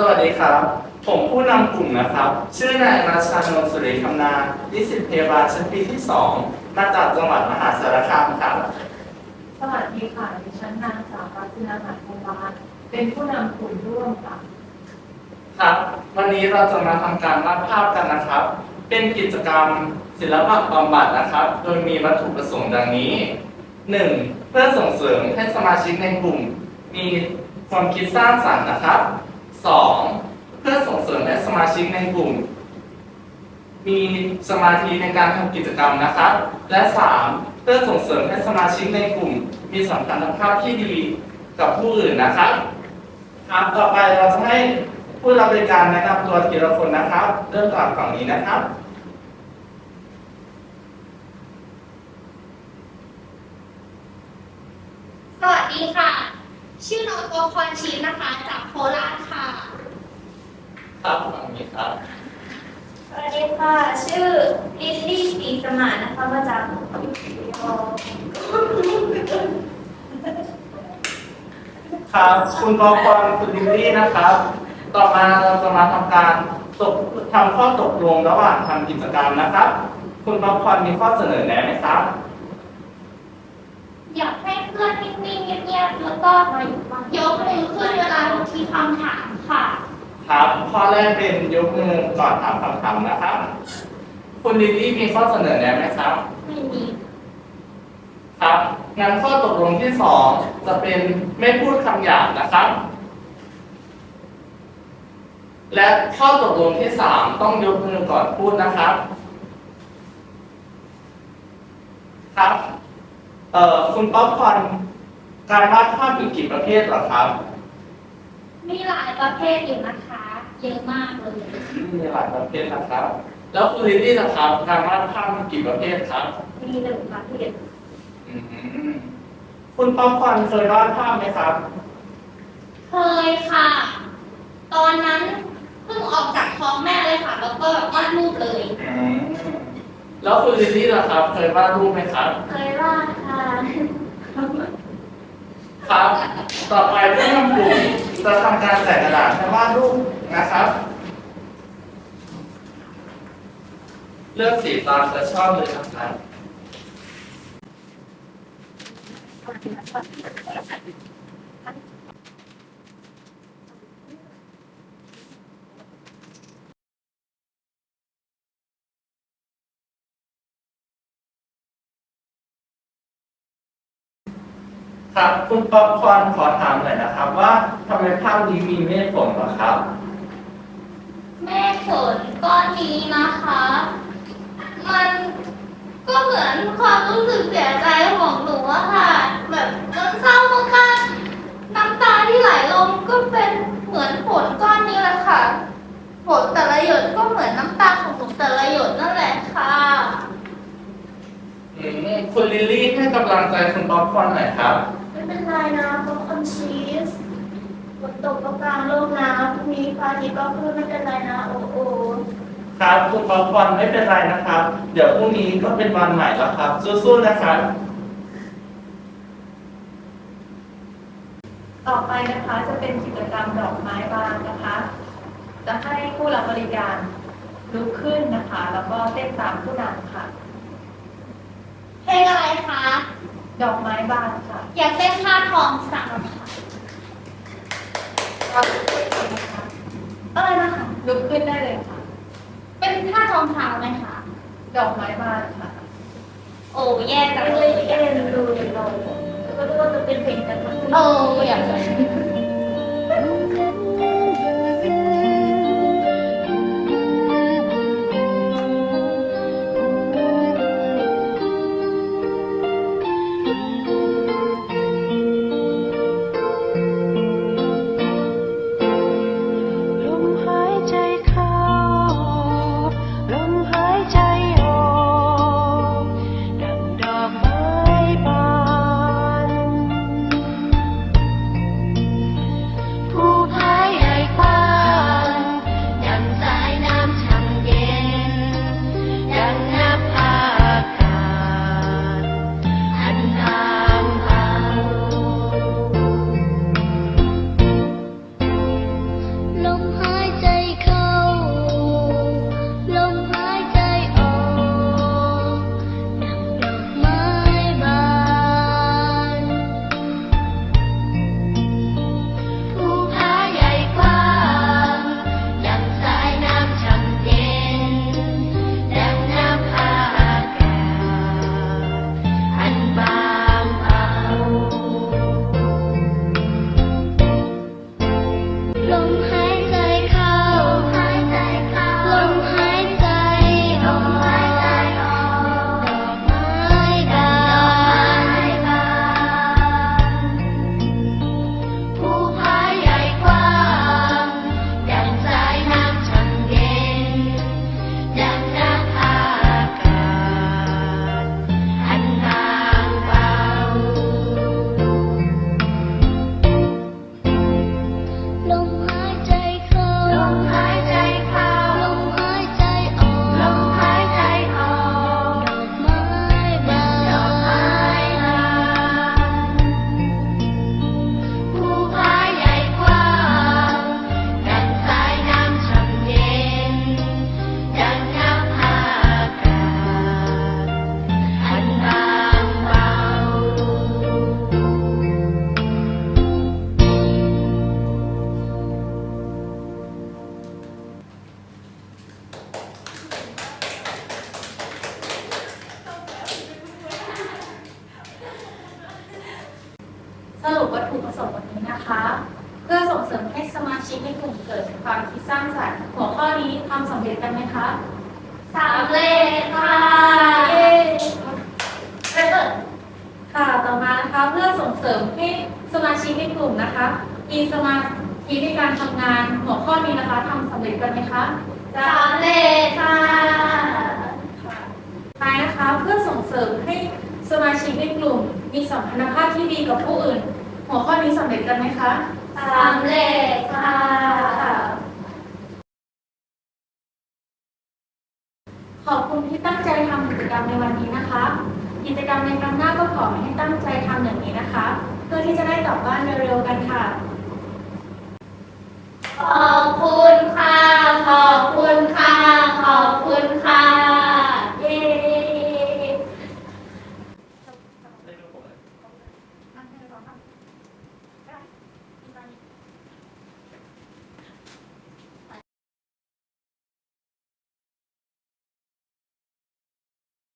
สวัสดีครับ ผมผู้นำกลุ่มนะครับ ชื่อนายราชานนท์สุริคำนานิสิตพยาบาลชั้นปีที่2มาจากจังหวัดมหาสารคามครับ สวัสดีค่ะ ดิฉันนางสาวรัตนาหมายพงบาลเป็นผู้นำกลุ่มร่วมค่ะ ครับ วันนี้เราจะมาทำการวาดภาพกันนะครับ เป็นกิจกรรมศิลปะบำบัดนะครับ โดยมีวัตถุประสงค์ดังนี้ 1. เพื่อส่งเสริมให้สมาชิกในกลุ่ม มีความคิดสร้างสรรค์นะครับ 2. เพื่อส่งเสริมให้สมาชิกในกลุ่ม มีสมาธิในการทำกิจกรรมนะครับ และ 3. เพื่อส่งเสริมให้สมาชิกในกลุ่ม มีสัมพันธภาพที่ดีกับผู้อื่นนะครับครับต่อไปเราจะให้ผู้รับบริการแนะนำตัวทีละคนนะครับ เริ่มจากฝั่งนี้นะครับสวัสดีค่ะ ชื่อน้องโอคอนชีนะคะ จากโคราชค่ะ ครับฝั่งนี้ครับสวัสดีค่ะ ชื่อลิลลี่สีสมานนะคะมาจากครับคุณปอพรคุณลิลลี่นะครับ ต่อมาเราจะมาทำการตกทำข้อตกลงระหว่างทำกิจกรรมนะครับ คุณปอพรมีข้อเสนอแนะไหมครับ อยากให้เพื่อนนิ่งๆเงียบๆแล้วก็ยกมือขึ้นเวลาที่คำถามค่ะ ครับข้อแรกเป็นยกมือก่อนถามคำถามนะครับ คุณลิลลี่มีข้อเสนอแนะไหมครับ ไม่มีครับงั้นข้อตกลงที่สองจะเป็นไม่พูดคำหยาบนะครับ และข้อตกลงที่สามต้องยกมือก่อนพูดนะครับครับ เอ่อคุณป๊อปคอร์นการวาดภาพมีกี่ประเภทเหรอครับ มีหลายประเภทอยู่นะคะ เยอะมากเลยมีหลายประเภทนะครับ แล้วคุณลิลลี่นะครับการวาดภาพมีกี่ประเภทครับ มีหนึ่งประเภทอืมคุณป๊อปคอร์นเคยวาดภาพไหมครับ เคยค่ะ ตอนนั้นเพิ่งออกจากท้องแม่เลยค่ะ แล้วก็วาดรูปเลย แล้วคุณลิลลี่ล่ะครับ เคยวาดรูปไหมครับ เคยว่าค่ะครับ ต่อไปผู้นำกลุ่มจะทำการแจกกระดาษให้วาดรูปนะครับ เลือกสีตามจะชอบเลยนะครับ ครับคุณป๊อปคอร์นขอถามหน่อยนะครับว่าทำไมภาพนี้มีเมฆฝนเหรอครับ แม่ฝนก้อนนี้นะคะ มันก็เหมือนความรู้สึกเสียใจของหนูอะค่ะ แบบมันเศร้ามากๆน้ำตาที่ไหลลงก็เป็นเหมือนฝนก้อนนี้แหละค่ะฝนแต่ละหยดก็เหมือนน้ำตาของหนูแต่ละหยดนั่นแหละค่ะอืมคุณลิลลี่ให้กำลังใจคุณป๊อปคอร์นหน่อยครับไม่ เป็นไรนะเพราะคนชีสฝนตกก็กลางโลกนะพรุ่งนี้ฟ้านี้ก็คือไม่เป็นไรนะ โอ้โอครับคุณป๊อปคอร์นไม่เป็นไรนะครับ เดี๋ยวพรุ่งนี้ก็เป็นวันใหม่แล้วครับ สู้ๆนะครับ ต่อไปนะคะจะเป็นกิจกรรมดอกไม้บานนะคะ จะให้ผู้รับบริการลุกขึ้นนะคะ แล้วก็เต้นตามผู้นำค่ะ เพลงอะไรคะ ดอกไม้บานค่ะอยากเต้นท่าทองสามค่ะอะไรนะคะลุกขึ้นได้เลยค่ะ เป็นท่าทองเท้าไหมคะดอกไม้บานค่ะ โอ้แย่จังเลเลยยเอ็นดูเราก็รู้ว่าจะเป็นเพลงกันทั้งโอ้อยากเลย สรุปวัตถุประสงค์วันนี้นะคะ เพื่อส่งเสริมให้สมาชิกในกลุ่มเกิดความคิดสร้างสรรค์หัวข้อนี้ทำสำเร็จกันไหมคะสำเร็จค่ะเย้ค่ะต่อมานะคะเพื่อส่งเสริมให้สมาชิกในกลุ่มนะคะ มีสมาธิในการทำงานหัวข้อนี้นะคะทำสำเร็จกันไหมคะสำเร็จค่ะท้ายนะคะเพื่อส่งเสริมให้สมาชิกในกลุ่ม มีสัมพันธภาพที่ดีกับผู้อื่น หัวข้อนี้สำเร็จกันไหมคะสำเร็จค่ะ ขอบคุณที่ตั้งใจทำกิจกรรมในวันนี้นะคะ กิจกรรมในครั้งหน้าก็ขอให้ตั้งใจทำอย่างนี้นะคะ เพื่อที่จะได้กลับบ้านเร็วๆกันค่ะ ขอบคุณค่ะ ขอบคุณค่ะ ขอบคุณค่ะ